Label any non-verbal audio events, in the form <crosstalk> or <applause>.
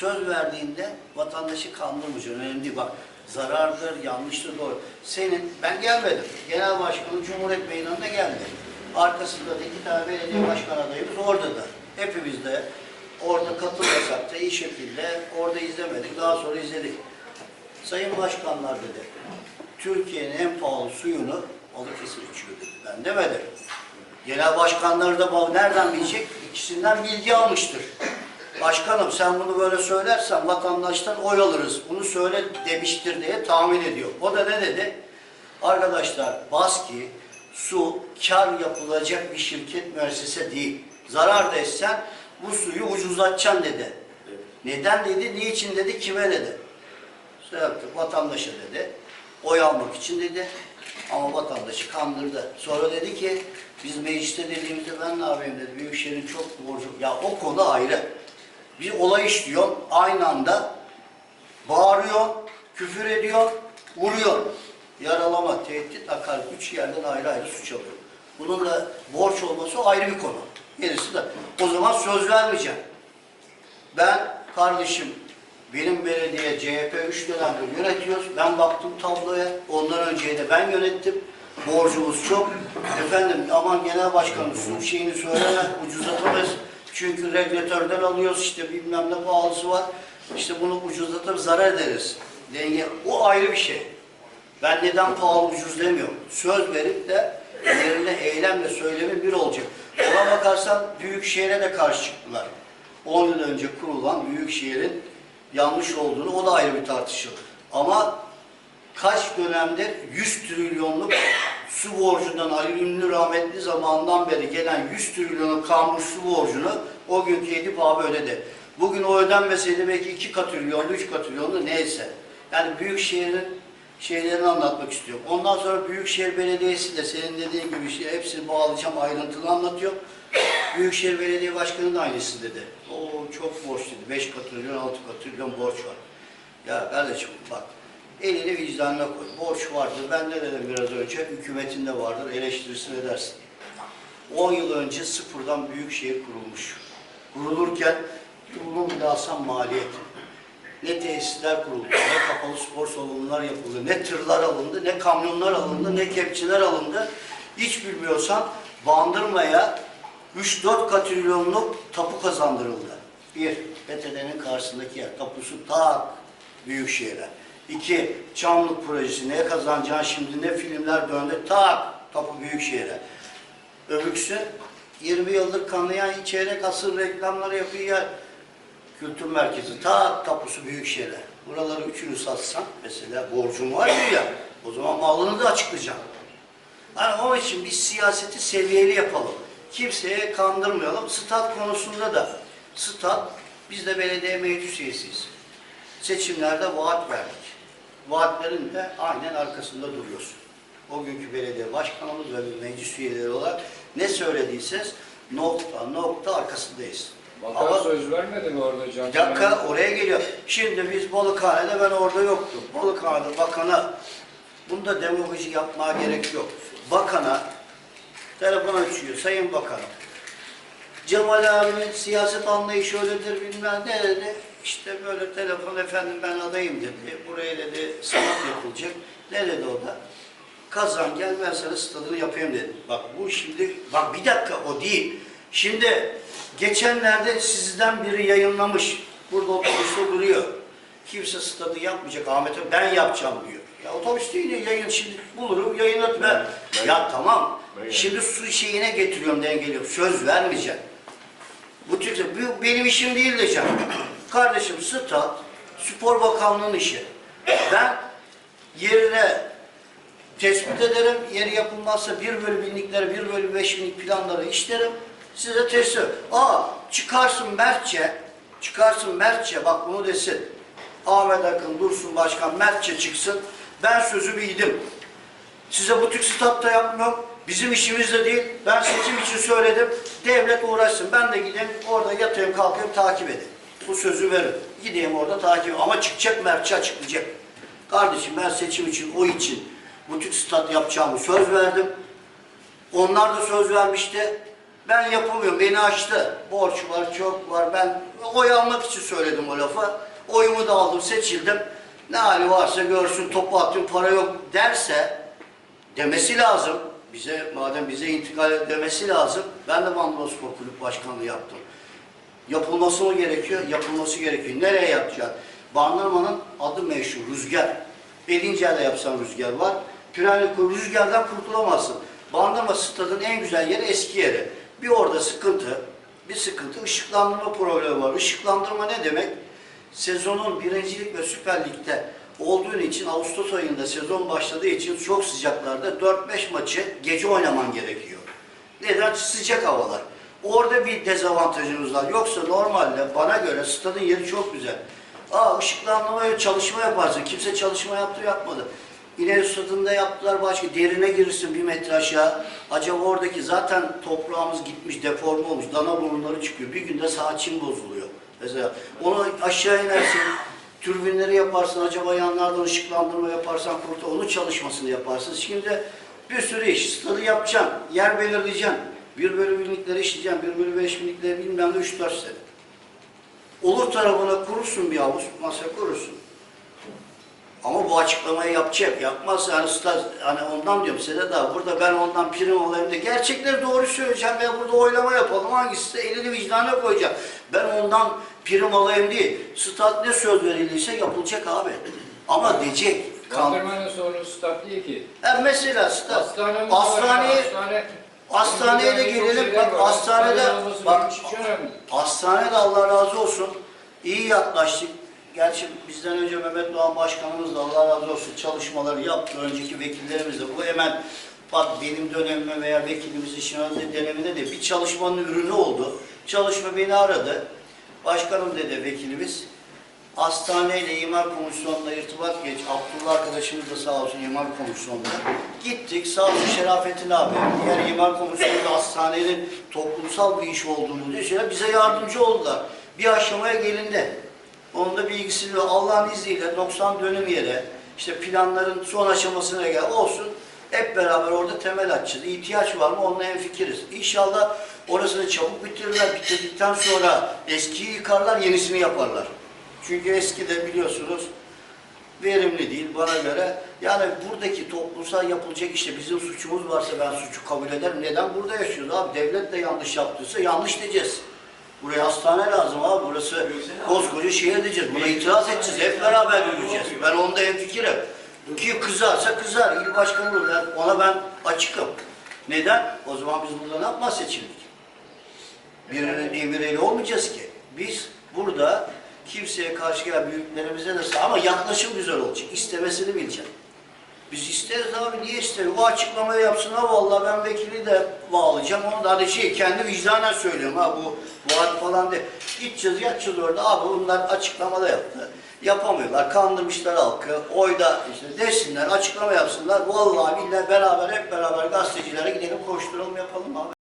söz verdiğinde vatandaşı kandırmayacaksın. Önemli değil. Bak zarardır, yanlıştır, doğru. Senin, ben gelmedim. Genel Başkanı Cumhuriyet Meydanı'na geldi. Arkasında da iki tane belediye başkan adayımız orada da. Hepimiz de orada katılmasak da iyi şekilde orada izlemedik. Daha sonra izledik. Sayın Başkanlar dedi. Türkiye'nin en pahalı suyunu Balıkesir içiyor dedi. Ben demedim. Genel başkanları da nereden bilecek? İkisinden bilgi almıştır. Başkanım sen bunu böyle söylersen vatandaştan oy alırız. Bunu söyle demiştir diye tahmin ediyor. O da ne dedi? Arkadaşlar Baski su kar yapılacak bir şirket müessese değil. Zarar da etsen bu suyu ucuzlatacaksın dedi. Neden dedi, niçin dedi, kime dedi. Şey yaptı, vatandaşa dedi. Oy almak için dedi. Ama vatandaşı kandırdı. Sonra dedi ki biz mecliste dediğimizde ben ne yapayım dedi. Büyükşehir'in çok borcu. Ya o konu ayrı. Bir olay işliyor. Aynı anda bağırıyor, küfür ediyor, vuruyor. Yaralama, tehdit, hakaret. Üç yerden ayrı ayrı suç alıyor. Bunun da borç olması ayrı bir konu. Gerisi de o zaman söz vermeyeceğim. Ben kardeşim benim belediye CHP 3 dönemdir yönetiyoruz. Ben baktım tabloya. Ondan önce de ben yönettim. Borcumuz çok. Efendim aman genel başkanım şeyini söyleme ucuzlatamayız. Çünkü regülatörden alıyoruz işte bilmem ne pahalısı var. İşte bunu ucuzlatıp zarar ederiz. Denge o ayrı bir şey. Ben neden pahalı ucuz demiyorum. Söz verip de yerine eylemle söylemin bir olacak. Ona bakarsan Büyükşehir'e de karşı çıktılar. 10 yıl önce kurulan Büyükşehir'in yanlış olduğunu o da ayrı bir tartışılır. Ama kaç dönemdir 100 trilyonluk su borcundan Ali Ünlü rahmetli zamandan beri gelen 100 trilyonluk kalmış su borcunu o günkü Edip abi ödedi. Bugün o ödenmeseydi belki 2 katrilyonlu, 3 katrilyonlu neyse. Yani Büyükşehir'in şeylerini anlatmak istiyorum. Ondan sonra Büyükşehir Belediyesi de senin dediğin gibi şey, hepsini bağlayacağım ayrıntılı anlatıyor. <coughs> Büyükşehir Belediye Başkanı da aynısı dedi. O çok borç dedi. 5 katrilyon, 6 katrilyon borç var. Ya kardeşim bak elini vicdanına koy. Borç vardır. Ben ne dedim biraz önce? Hükümetinde vardır. Eleştirisini edersin. 10 yıl önce sıfırdan Büyükşehir kurulmuş. Kurulurken kurulum bile alsam maliyet. Ne tesisler kuruldu, ne kapalı spor salonlar yapıldı, ne tırlar alındı, ne kamyonlar alındı, ne kepçeler alındı. Hiç bilmiyorsan Bandırma'ya 3-4 katrilyonluk tapu kazandırıldı. Bir, PTT'nin karşısındaki yer, tapusu tak Büyükşehir'e. İki, Çamlık projesi ne kazanacaksın şimdi, ne filmler döndü, tak tapu Büyükşehir'e. Öbürküsü 20 yıldır kanayan çeyrek asır reklamları yapıyor ya kültür merkezi ta tapusu Büyükşehir'e. Buraları üçünü satsan mesela borcun var ya o zaman malını da açıklayacağım. Hani onun için biz siyaseti seviyeli yapalım. Kimseye kandırmayalım. Stat konusunda da stat biz de belediye meclis üyesiyiz. Seçimlerde vaat verdik. Vaatlerin de aynen arkasında duruyoruz. O günkü belediye başkanımız ve meclis üyeleri olarak ne söylediyseniz nokta nokta arkasındayız. Bakan Ama- söz vermedi mi orada Can? bir dakika oraya geliyor. Şimdi biz Balıkhane'de ben orada yoktum. Balıkhane'de bakana bunda demagoji yapmaya gerek yok. Bakana telefon açıyor. Sayın Bakanım. Cemal abinin siyaset anlayışı öyledir bilmem ne dedi. İşte böyle telefon efendim ben adayım dedi. Buraya dedi sanat yapılacak. Ne dedi o da? Kazan gel ben sana stadını yapayım dedi. Bak bu şimdi, bak bir dakika o değil. Şimdi geçenlerde sizden biri yayınlamış. Burada otobüste duruyor. Kimse stadı yapmayacak Ahmet'e ben yapacağım diyor. Ya otobüs değil ya, yayın şimdi bulurum yayınlat ben. ben- Ya tamam. ben- Şimdi su şeyine getiriyorum dengeliyorum. Söz vermeyeceğim. Bu tür bu benim işim değil diyeceğim. Kardeşim stat spor bakanlığının işi. Ben yerine tespit ederim. Yeri yapılmazsa bir bölü binlikleri, bir bölü beş binlik planları işlerim. Size teslim. Aa çıkarsın Mertçe, çıkarsın Mertçe bak bunu desin. Ahmet Akın, Dursun Başkan Mertçe çıksın. Ben sözümü yedim. Size bu tür statta yapmıyorum. Bizim işimiz de değil. Ben seçim için söyledim. Devlet uğraşsın. Ben de gideyim orada yatayım kalkayım takip edeyim. Bu sözü verin. Gideyim orada takip Ama çıkacak Mertçe açıklayacak. Kardeşim ben seçim için, o için bu tür stat yapacağımı söz verdim. Onlar da söz vermişti. Ben yapamıyorum. Beni açtı. Borç var, çok var. Ben oy almak için söyledim o lafı. Oyumu da aldım, seçildim. Ne hali varsa görsün, topu atayım, para yok derse demesi lazım. Bize madem bize intikal demesi lazım. Ben de Bandırmaspor Kulüp Başkanlığı yaptım. Yapılması mı gerekiyor? Yapılması gerekiyor. Nereye yapacak? Bandırma'nın adı meşhur, rüzgar. Edince'de yapsan rüzgar var. Pürenlik rüzgardan kurtulamazsın. Bandırma stadın en güzel yeri eski yeri. Bir orada sıkıntı, bir sıkıntı, ışıklandırma problemi var. Işıklandırma ne demek? Sezonun birincilik ve Süper Lig'de olduğun için Ağustos ayında sezon başladığı için çok sıcaklarda 4-5 maçı gece oynaman gerekiyor. Neden? Sıcak havalar. Orada bir dezavantajımız var. Yoksa normalde bana göre stadın yeri çok güzel. Aa ışıklandırmaya çalışma yaparsın. Kimse çalışma yaptı yapmadı. İleri stadında yaptılar başka. Derine girirsin bir metre aşağı. Acaba oradaki zaten toprağımız gitmiş, deforme olmuş. Dana burunları çıkıyor. Bir günde saat çim bozuluyor. Mesela onu aşağı inersin. Türbinleri yaparsın. Acaba yanlardan ışıklandırma yaparsan kurtar. Onun çalışmasını yaparsın. Şimdi bir sürü iş. Stadı yapacaksın. Yer belirleyeceksin. Bir bölü binlikleri işleyeceksin. Bir bölü beş binlikleri bilmem ne üç dört sene. Olur tarafına kurursun bir havuz, masa kurursun. Ama bu açıklamayı yapacak, yapmazsa hani staj, hani ondan diyorum size daha burada ben ondan prim olayım da gerçekleri doğru söyleyeceğim ve burada oylama yapalım hangisi de elini vicdana koyacak. Ben ondan prim alayım değil. Stat ne söz verildiyse yapılacak abi. Ama diyecek. Kaldırmanın sorunu stat değil ki. Ha, mesela stat. Hastanemiz var. Hastaneye, Hastane, hastaneye de gelelim. Bak hastanede, bak önemli. Hastanede Allah razı olsun. iyi yaklaştık. Gerçi bizden önce Mehmet Doğan Başkanımız da Allah razı olsun çalışmaları yaptı. Önceki vekillerimiz de. Bu hemen bak benim dönemime veya vekilimizin şimdi döneminde de bir çalışmanın ürünü oldu. Çalışma beni aradı. Başkanım dedi vekilimiz. Hastaneyle imar komisyonuna irtibat geç. Abdullah arkadaşımız da sağ olsun imar komisyonunda. Gittik sağ olsun Şerafettin abi. Diğer imar komisyonunda hastanenin toplumsal bir iş olduğunu düşünüyor. Bize yardımcı oldular. Bir aşamaya gelindi. Onun da bilgisi var. Allah'ın izniyle 90 dönüm yere işte planların son aşamasına gel olsun. Hep beraber orada temel atacağız. İhtiyaç var mı? Onunla hemfikiriz. İnşallah orasını çabuk bitirirler. Bitirdikten sonra eskiyi yıkarlar, yenisini yaparlar. Çünkü eski de biliyorsunuz verimli değil bana göre. Yani buradaki toplumsal yapılacak işte bizim suçumuz varsa ben suçu kabul ederim. Neden burada yaşıyoruz abi? Devlet de yanlış yaptıysa yanlış diyeceğiz. Buraya hastane lazım abi. Burası koskoca şehir diyeceğiz. Buna itiraz edeceğiz. Hep beraber yürüyeceğiz. Ben onda hemfikirim. Ki kızarsa kızar. İl başkanı olur. Ben- Ona ben açıkım. Neden? O zaman biz burada ne yapmaz seçildik? birinin emiriyle olmayacağız ki. Biz burada kimseye karşı gelen büyüklerimize de ama yaklaşım güzel olacak. İstemesini bileceğim. Biz isteriz abi niye isteriz? O açıklamayı yapsın ha vallahi ben vekili de bağlayacağım. Onu da hani şey kendi vicdanen söylüyorum ha bu vaat falan değil. Gideceğiz yatacağız orada abi bunlar açıklamada yaptı. Yapamıyorlar. Kandırmışlar halkı. Oyda işte desinler, açıklama yapsınlar. Vallahi billahi beraber hep beraber gazetecilere gidelim koşturalım yapalım abi.